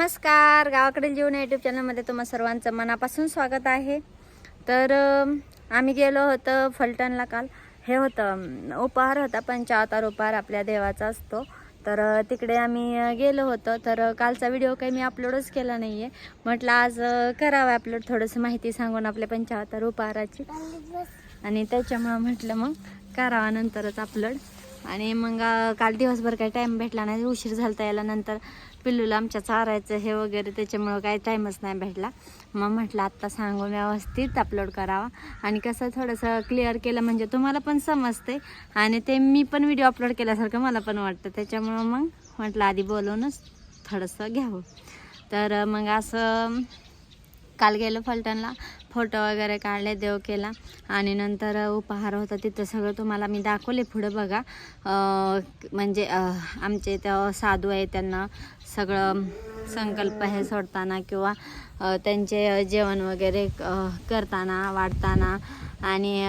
नमस्कार गावाकडील जीवन यूट्यूब चॅनलमध्ये तुम्हा सर्वांचं मनापासून स्वागत आहे. तर आम्ही गेलो होतं फलटणला काल. हे होतं उपहार होता पंचावतार उपहार आपल्या देवाचा असतो. तर तिकडे आम्ही गेलो होतो. तर कालचा व्हिडिओ काही मी अपलोडच केला नाही आहे म्हटलं आज अ, करावं अपलोड थोडंसं माहिती सांगून आपल्या पंचावतार उपहाराची. आणि त्याच्यामुळं म्हटलं मग करावा नंतरच अपलोड आणि मग काल दिवसभर काही टाईम भेटला नाही उशीर झालता याला नंतर. पिल्लूला आमच्या चारायचं हे वगैरे त्याच्यामुळं काही टाईमच नाही भेटला. मग म्हटलं आत्ता सांगून व्यवस्थित अपलोड करावा. आणि कसं थोडंसं क्लिअर केलं म्हणजे तुम्हाला पण समजते आणि ते मी पण व्हिडिओ अपलोड केल्यासारखं मला पण वाटतं. त्याच्यामुळं मग म्हटलं आधी बोलवूनच थोडंसं घ्यावं. तर मग असं काल गेलो फलटणला. फोटो वगैरे काढले देव केला. आणि नंतर उपहार होता तिथं सगळं तुम्हाला मी दाखवले पुढं बघा. म्हणजे आमचे इथं साधू आहे त्यांना सगळं संकल्प हे सोडताना किंवा त्यांचे जेवण वगैरे करताना वाढताना आणि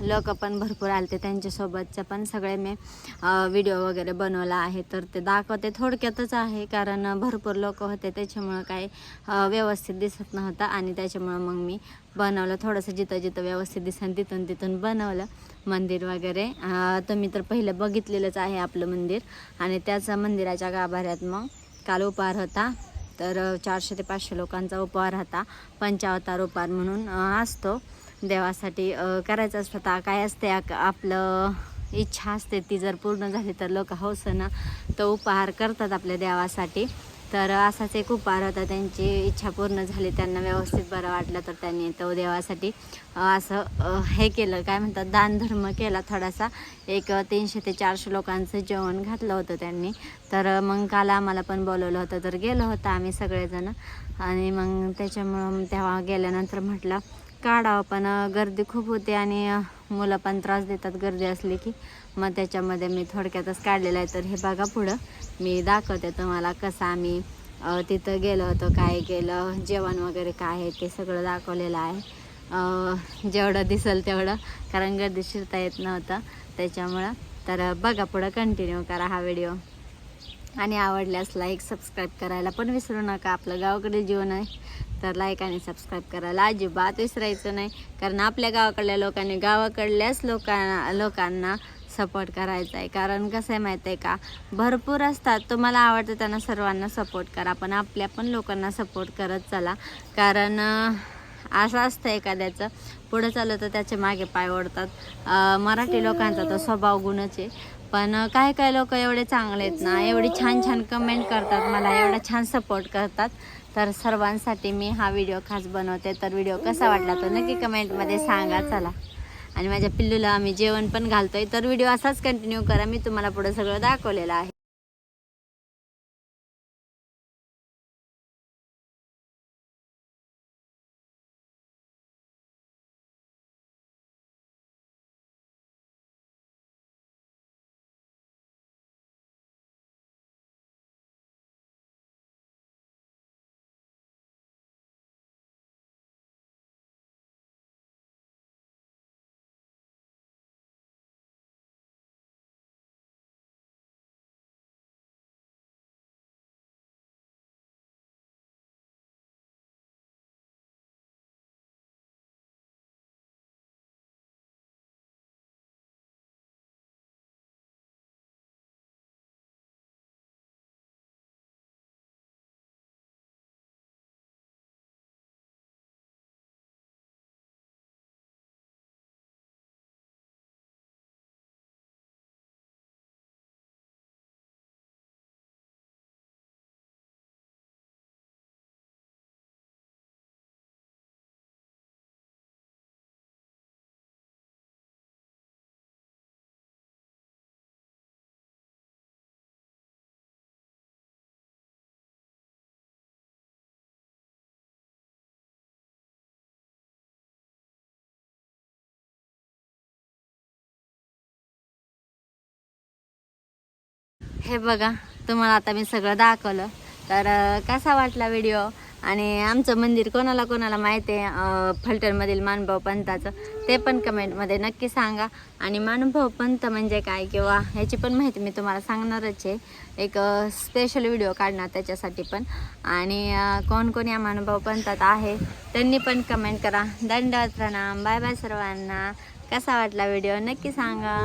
लोक पण भरपूर आलते त्यांच्यासोबतचं पण सगळे मी व्हिडिओ वगैरे बनवला आहे. तर ते दाखवते थोडक्यातच आहे कारण भरपूर लोक होते त्याच्यामुळं काही व्यवस्थित दिसत नव्हतं आणि त्याच्यामुळं मग मी बनवलं थोडंसं जिथं जिथं व्यवस्थित दिसन तिथून तिथून बनवलं मंदिर वगैरे. तुम्ही तर पहिलं बघितलेलंच आहे आपलं मंदिर आणि त्याच मंदिराच्या गाभाऱ्यात मग काल उपहार होता. तर चारशे ते पाचशे लोकांचा उपहार होता. पंचावतार उपहार म्हणून असतो. देवासाठी करायचं असतं. काय असते आपलं इच्छा असते ती जर पूर्ण झाली तर लोक हौसनं तो उपहार करतात आपल्या देवासाठी. तर असाच एक उपहार होता. त्यांची इच्छा पूर्ण झाली. त्यांना व्यवस्थित बरं वाटलं तर त्यांनी तो देवासाठी असं हे केलं. काय म्हणतात दानधर्म केला थोडासा. एक तीनशे ते चारशे लोकांचं जेवण घातलं होतं त्यांनी. तर मग काल आम्हाला पण बोलवलं होतं. तर गेलो होतं आम्ही सगळेजण. आणि मग त्याच्यामुळं तेव्हा गेल्यानंतर म्हटलं काढावं पण गर्दी खूप होती आणि मुलं पण त्रास देतात गर्दी असली की. मग त्याच्यामध्ये मी थोडक्यातच काढलेलं आहे. तर हे बघा पुढं. मी दाखवते तुम्हाला कसं आम्ही तिथं गेलो होतो काय केलं जेवण वगैरे काय आहे ते सगळं दाखवलेलं आहे. जेवढं दिसेल तेवढं कारण गर्दी शिरता येत नव्हतं त्याच्यामुळं. तर बघा पुढं कंटिन्यू करा हा व्हिडिओ आणि आवडल्यास लाईक सबस्क्राईब करायला पण विसरू नका. आपलं गावाकडे जीवन आहे तर लाईक आणि सबस्क्राईब करायला अजिबात विसरायचं नाही. कारण आपल्या गावाकडल्या लोकांनी गावाकडल्याच लोकांना लोकांना सपोर्ट करायचा आहे. कारण कसं आहे माहीत आहे का? भरपूर असतात. तुम्हाला आवडतं त्यांना सर्वांना सपोर्ट करा. पण आपल्या पण लोकांना सपोर्ट करत चला. कारण असं असतं एखाद्याचं. पुढं चाललं तर त्याचे मागे पाय ओढतात. मराठी लोकांचा तो स्वभाव गुणच आहे. पण काय काय लोक एवढे चांगले आहेत ना एवढी छान छान कमेंट करतात मला एवढा छान सपोर्ट करतात. तर सर्वांसाठी मी हा व्हिडिओ खास बनवते. तर व्हिडिओ कसा वाटला तो नक्की कमेंटमध्ये सांगा चला. आणि माझ्या पिल्लूला आम्ही जेवण पण घालतोय. तर व्हिडिओ असाच कंटिन्यू करा मी तुम्हाला पुढे सगळं दाखवलेलं आहे. हे बघा तुम्हाला आता मी सगळं दाखवलं. तर कसा वाटला व्हिडिओ आणि आमचं मंदिर कोणाला कोणाला माहिती आहे? फलटणमधील मानभाव पंथाचं ते पण कमेंटमध्ये नक्की सांगा. आणि मानभाव पंत म्हणजे काय किंवा ह्याची पण माहिती मी तुम्हाला सांगणारच आहे. एक स्पेशल व्हिडिओ काढणार त्याच्यासाठी पण. आणि कोण कोण या मानभाव पंथात आहे त्यांनी पण कमेंट करा. दंड प्रणाम. बाय बाय सर्वांना. कसा वाटला व्हिडिओ नक्की सांगा.